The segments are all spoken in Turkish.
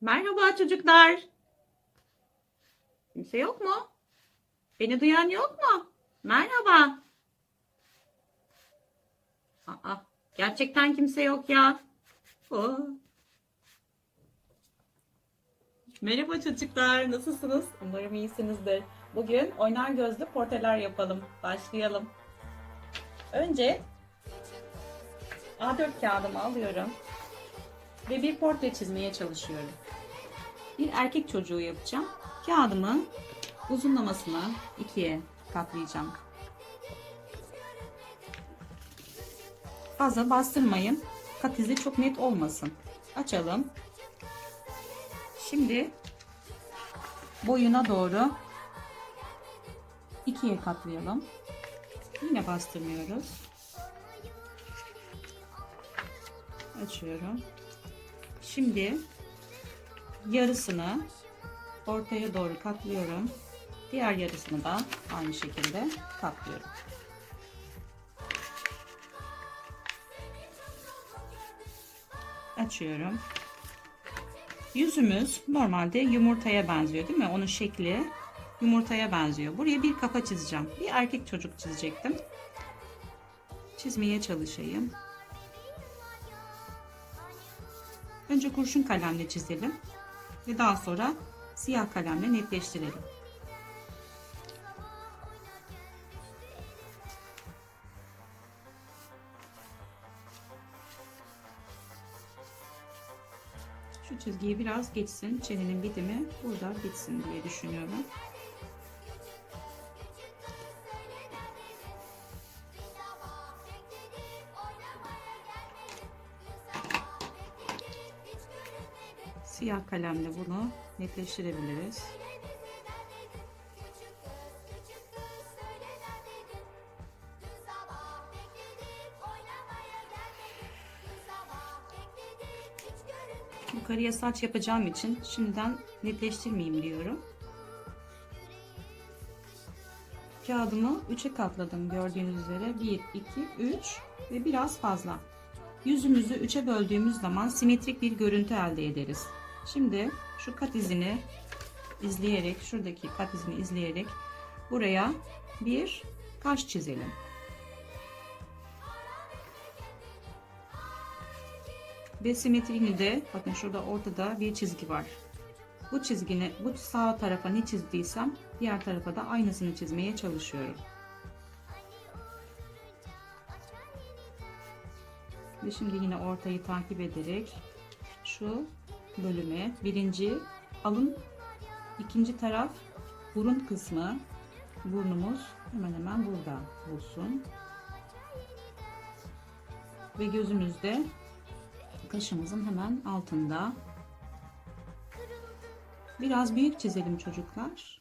Merhaba çocuklar. Kimse yok mu? Beni duyan yok mu? Merhaba. Aa, gerçekten kimse yok ya. Oo. Merhaba çocuklar, nasılsınız? Umarım iyisinizdir. Bugün oynar gözlü portreler yapalım. Başlayalım. Önce A4 kağıdımı alıyorum ve bir portre çizmeye çalışıyorum. Bir erkek çocuğu yapacağım. Kağıdımı uzunlamasına ikiye katlayacağım. Fazla bastırmayın. Kat izi çok net olmasın. Açalım. Şimdi boyuna doğru ikiye katlayalım. Yine bastırmıyoruz. Açıyorum. Şimdi yarısını ortaya doğru katlıyorum. Diğer yarısını da aynı şekilde katlıyorum. Açıyorum. Yüzümüz normalde yumurtaya benziyor değil mi? Onun şekli yumurtaya benziyor. Buraya bir kafa çizeceğim. Bir erkek çocuk çizecektim. Çizmeye çalışayım. Önce kurşun kalemle çizelim ve daha sonra siyah kalemle netleştirelim. Şu çizgiyi biraz geçsin. Çenenin bitimi burada bitsin diye düşünüyorum. Siyah kalemle bunu netleştirebiliriz. Yukarıya saç yapacağım için şimdiden netleştirmeyeyim diyorum. Kağıdımı 3'e katladım gördüğünüz üzere. 1, 2, 3 ve biraz fazla. Yüzümüzü 3'e böldüğümüz zaman simetrik bir görüntü elde ederiz. Şimdi şu kat izini izleyerek, şuradaki kat izini izleyerek buraya bir kaş çizelim. Ve simetriğini de bakın şurada ortada bir çizgi var. Bu çizgini bu sağ tarafa ne çizdiysem diğer tarafa da aynısını çizmeye çalışıyorum. Ve şimdi yine ortayı takip ederek şu bölüme birinci alın ikinci taraf burun kısmı burnumuz hemen hemen burada olsun. Ve gözümüzde kaşımızın hemen altında. Biraz büyük çizelim çocuklar.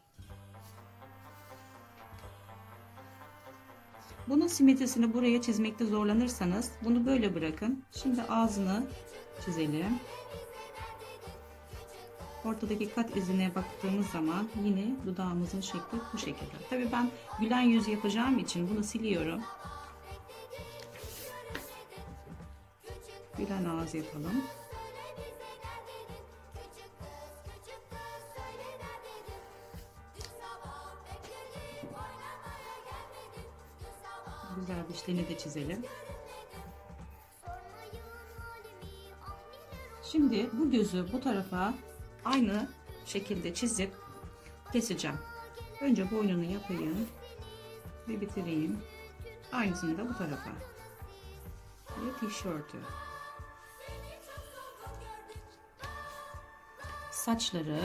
Bunun simetrisini buraya çizmekte zorlanırsanız bunu böyle bırakın. Şimdi ağzını çizelim. Ortadaki kat izine baktığımız zaman yine dudağımızın şekli bu şekilde. Tabii ben gülen yüz yapacağım için bunu siliyorum. Gülen ağız yapalım. Güzel dişlerini de çizelim. Şimdi bu gözü bu tarafa aynı şekilde çizip keseceğim. Önce boynunu yapayım ve bitireyim. Aynısını da bu tarafa. Ve tişörtü. Saçları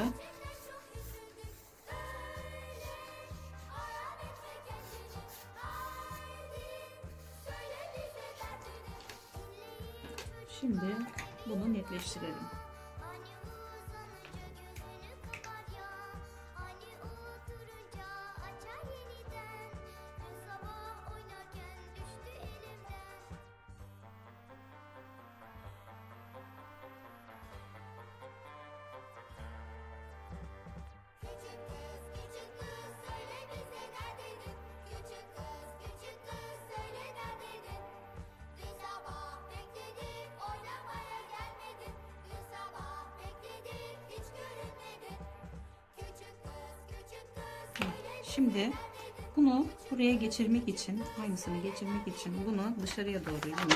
Şimdi bunu netleştirelim. Şimdi bunu buraya geçirmek için, aynısını geçirmek için bunu dışarıya doğru yine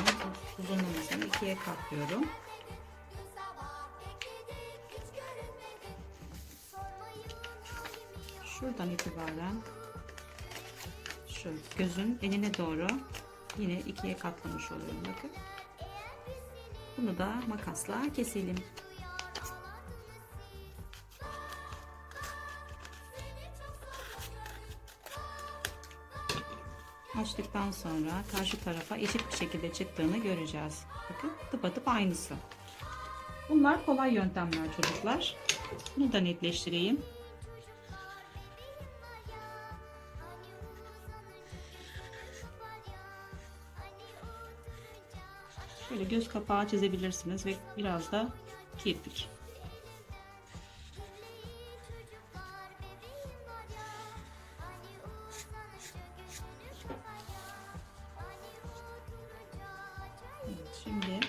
uzunluğunu ikiye katlıyorum. şuradan itibaren şu gözün enine doğru yine ikiye katlamış oluyorum bakın. Bunu da makasla keselim. Açtıktan sonra karşı tarafa eşit bir şekilde çıktığını göreceğiz. Bakın tıpatıp aynısı. Bunlar kolay yöntemler çocuklar. Bunu da netleştireyim. Şöyle göz kapağı çizebilirsiniz ve biraz da kirpik. Şimdi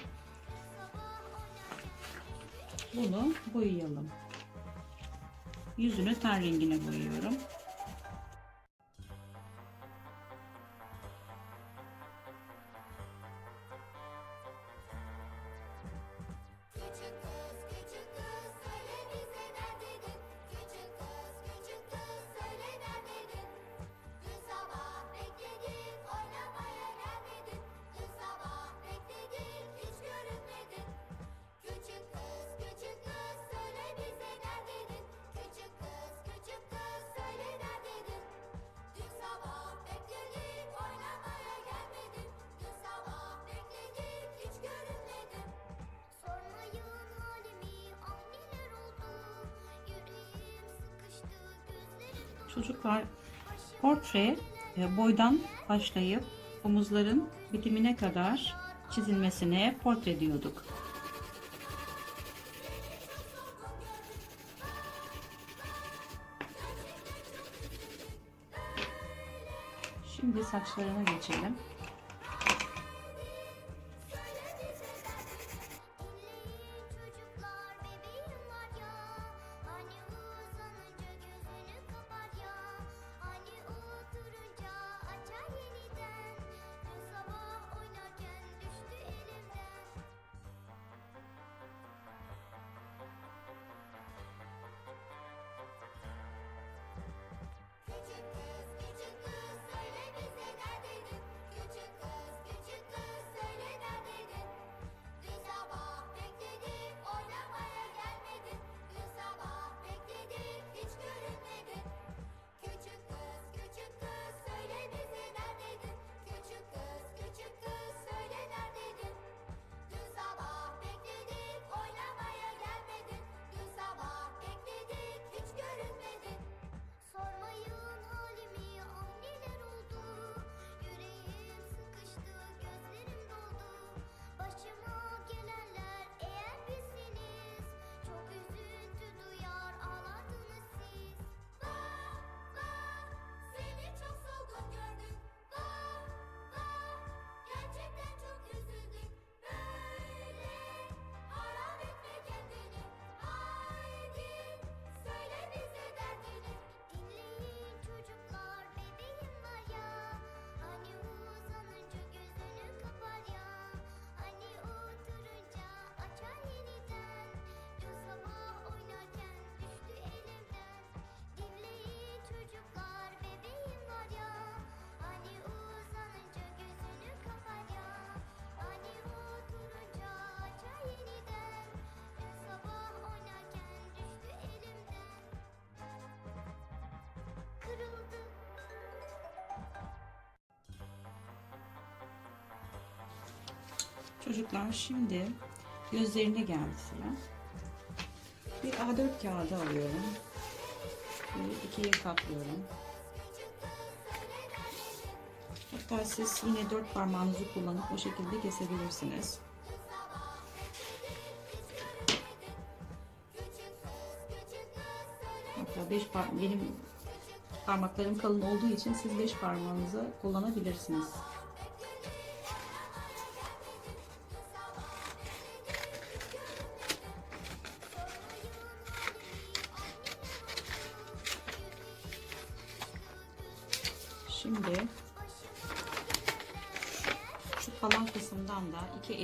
bunu boyayalım. Yüzünü ten rengine boyuyorum. Çocuklar portre e, boydan başlayıp omuzların bitimine kadar çizilmesine portre diyorduk. Şimdi saçlarına geçelim. Çocuklar şimdi gözlerine geldi sıra. Bir A4 kağıdı alıyorum. Böyle ikiye katlıyorum. Hatta siz yine dört parmağınızı kullanıp o şekilde kesebilirsiniz. Hatta beş par benim parmaklarım kalın olduğu için siz beş parmağınızı kullanabilirsiniz.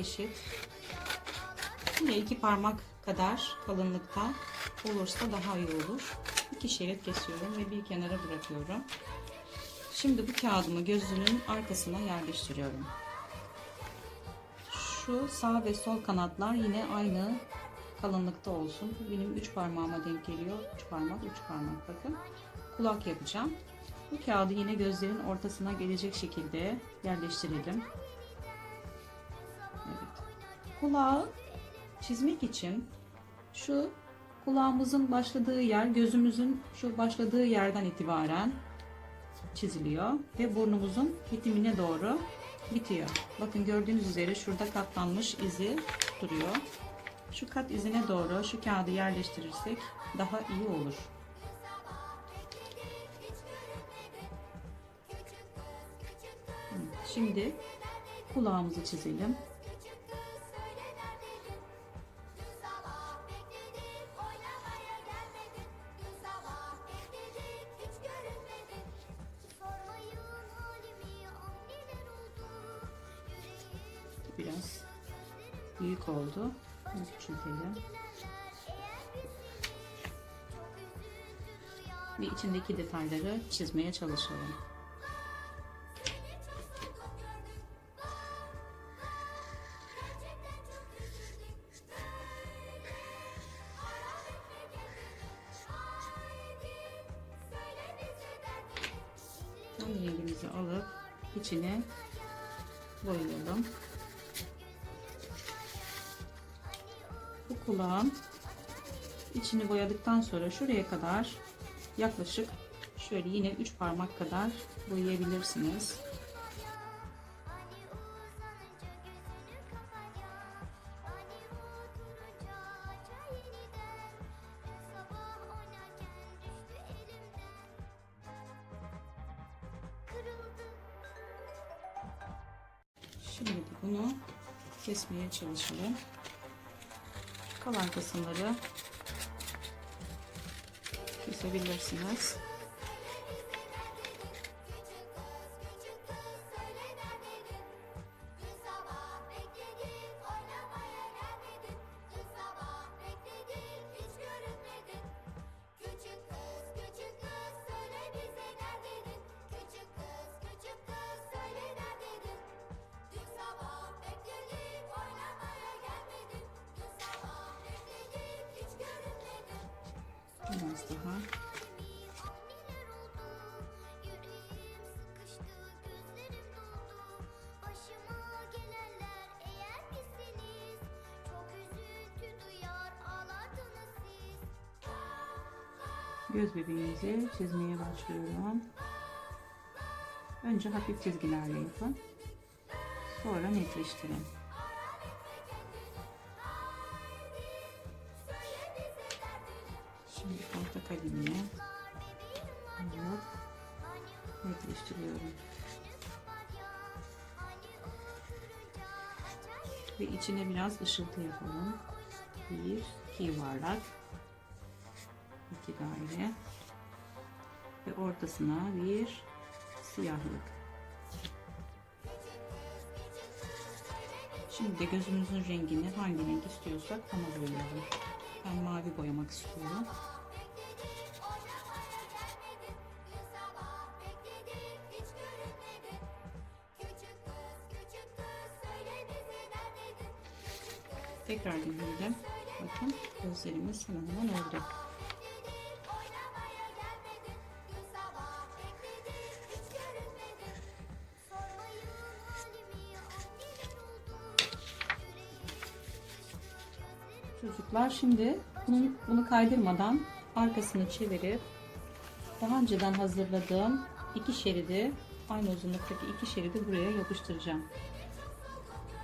Eşit yine iki parmak kadar kalınlıkta olursa daha iyi olur. İki şerit kesiyorum ve bir kenara bırakıyorum. Şimdi bu kağıdımı gözünün arkasına yerleştiriyorum. Şu sağ ve sol kanatlar yine aynı kalınlıkta olsun. Benim 3 parmağıma denk geliyor. 3 parmak, 3 parmak bakın. Kulak yapacağım. Bu kağıdı yine gözlerin ortasına gelecek şekilde yerleştirelim. Kulağı çizmek için şu kulağımızın başladığı yer gözümüzün şu başladığı yerden itibaren çiziliyor ve burnumuzun bitimine doğru bitiyor. Bakın gördüğünüz üzere şurada katlanmış izi duruyor. Şu kat izine doğru şu kağıdı yerleştirirsek daha iyi olur. Şimdi kulağımızı çizelim. İçindeki detayları çizmeye çalışalım. Tam alıp içine boyayalım. Bu kulağın içini boyadıktan sonra şuraya kadar yaklaşık şöyle yine 3 parmak kadar boyayabilirsiniz. Şimdi bunu kesmeye çalışalım. Kalan kısımları kesebilirsiniz. Göz bebeğimizi çizmeye başlıyorum. Önce hafif çizgilerle yapın. Sonra netleştirin. Şimdi orta kalemle alıp netleştiriyorum. Ve içine biraz ışıltı yapalım. Bir, iki yuvarlak. İki daire. Ve ortasına bir siyahlık. Şimdi de gözümüzün rengini hangi renk istiyorsak ona boyayalım. Ben mavi boyamak istiyorum. Tekrar deneyelim. Bakın gözlerimiz hemen hemen oldu. Çocuklar şimdi bunu, bunu kaydırmadan arkasını çevirip daha önceden hazırladığım iki şeridi aynı uzunluktaki iki şeridi buraya yapıştıracağım.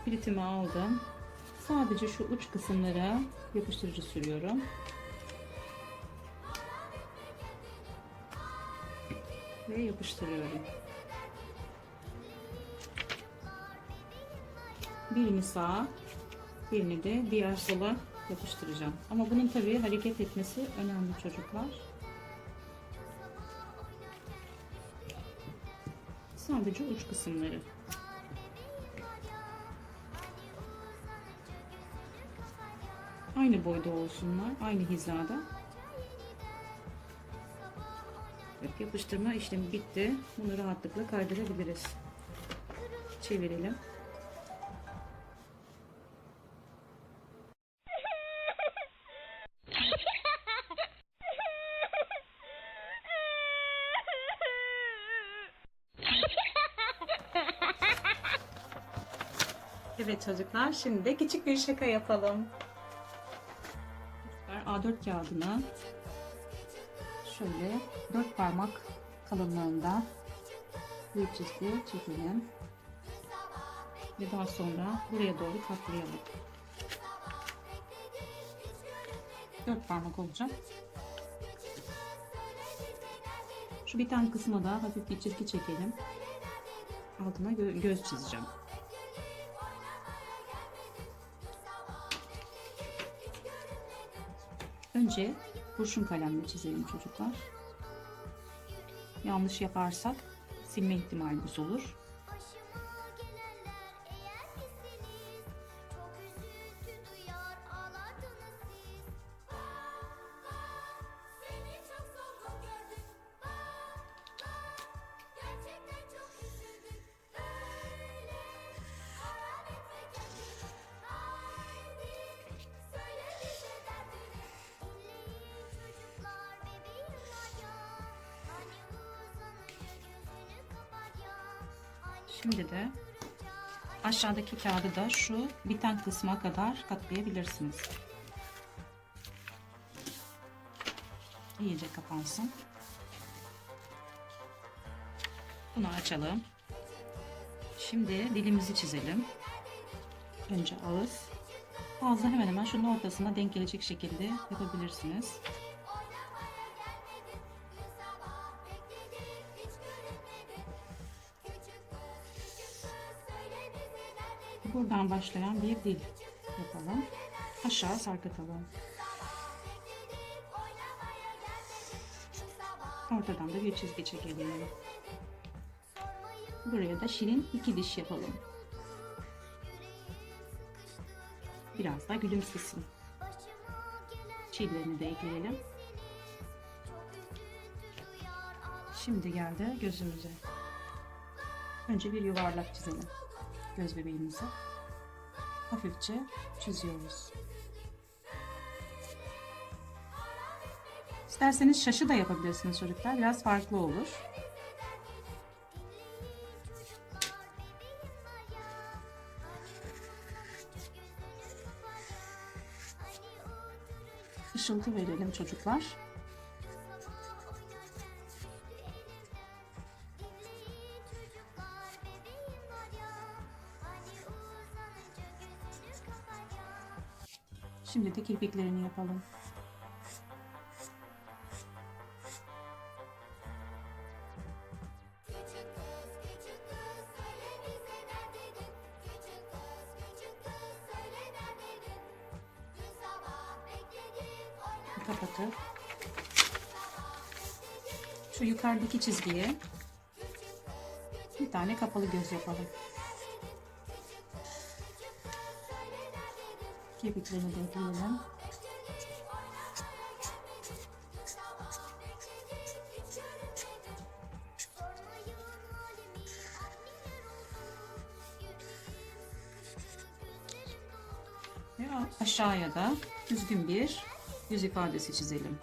Piritimi aldım. Sadece şu uç kısımlara yapıştırıcı sürüyorum. Ve yapıştırıyorum. Birini sağa, birini de diğer sola yapıştıracağım. Ama bunun tabii hareket etmesi önemli çocuklar. Sadece uç kısımları. Aynı boyda olsunlar, aynı hizada. Evet, yapıştırma işlemi bitti. Bunu rahatlıkla kaydırabiliriz. Çevirelim. Çocuklar, şimdi de küçük bir şaka yapalım. Çocuklar A4 kağıdına şöyle dört parmak kalınlığında bir çizgi çekelim. Ve daha sonra buraya doğru katlayalım. Dört parmak olacak. Şu biten kısma da hafif bir çizgi çekelim. Altına gö- göz çizeceğim. Önce kurşun kalemle çizelim çocuklar. Yanlış yaparsak silme ihtimalimiz olur. Aşağıdaki kağıdı da şu biten kısma kadar katlayabilirsiniz. İyice kapansın. Bunu açalım. Şimdi dilimizi çizelim. Önce ağız. Ağzı hemen hemen şunun ortasına denk gelecek şekilde yapabilirsiniz. Buradan başlayan bir dil yapalım. Aşağı sarkıtalım. Ortadan da bir çizgi çekelim. Buraya da şirin iki diş yapalım. Biraz da gülümsesin. Çiğlerini de ekleyelim. Şimdi geldi gözümüze. Önce bir yuvarlak çizelim. Göz bebeğimizi. Hafifçe çiziyoruz. İsterseniz şaşı da yapabilirsiniz çocuklar. Biraz farklı olur. Işıltı verelim çocuklar. Şimdi de kirpiklerini yapalım. Kapatıp şu yukarıdaki çizgiye bir tane kapalı göz yapalım. Kirpiklerini de. Ve aşağıya da düzgün bir yüz ifadesi çizelim.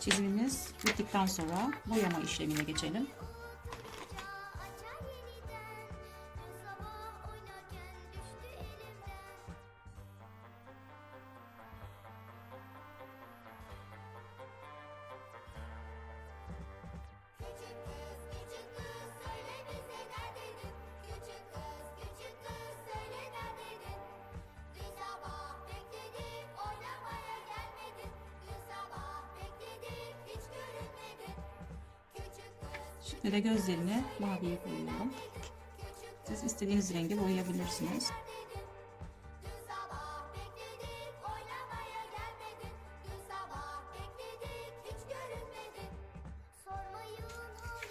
Çizimimiz bittikten sonra boyama işlemine geçelim. Ve de gözlerini maviye boyayalım. Siz istediğiniz rengi boyayabilirsiniz.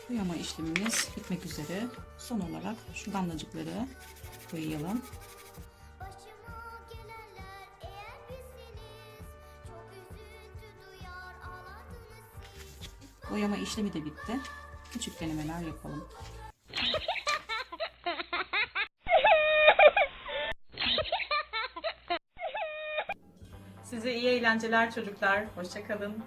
Boyama işlemimiz bitmek üzere. Son olarak şu damlacıkları boyayalım. Boyama işlemi de bitti. Küçük denemeler yapalım. Size iyi eğlenceler çocuklar. Hoşçakalın.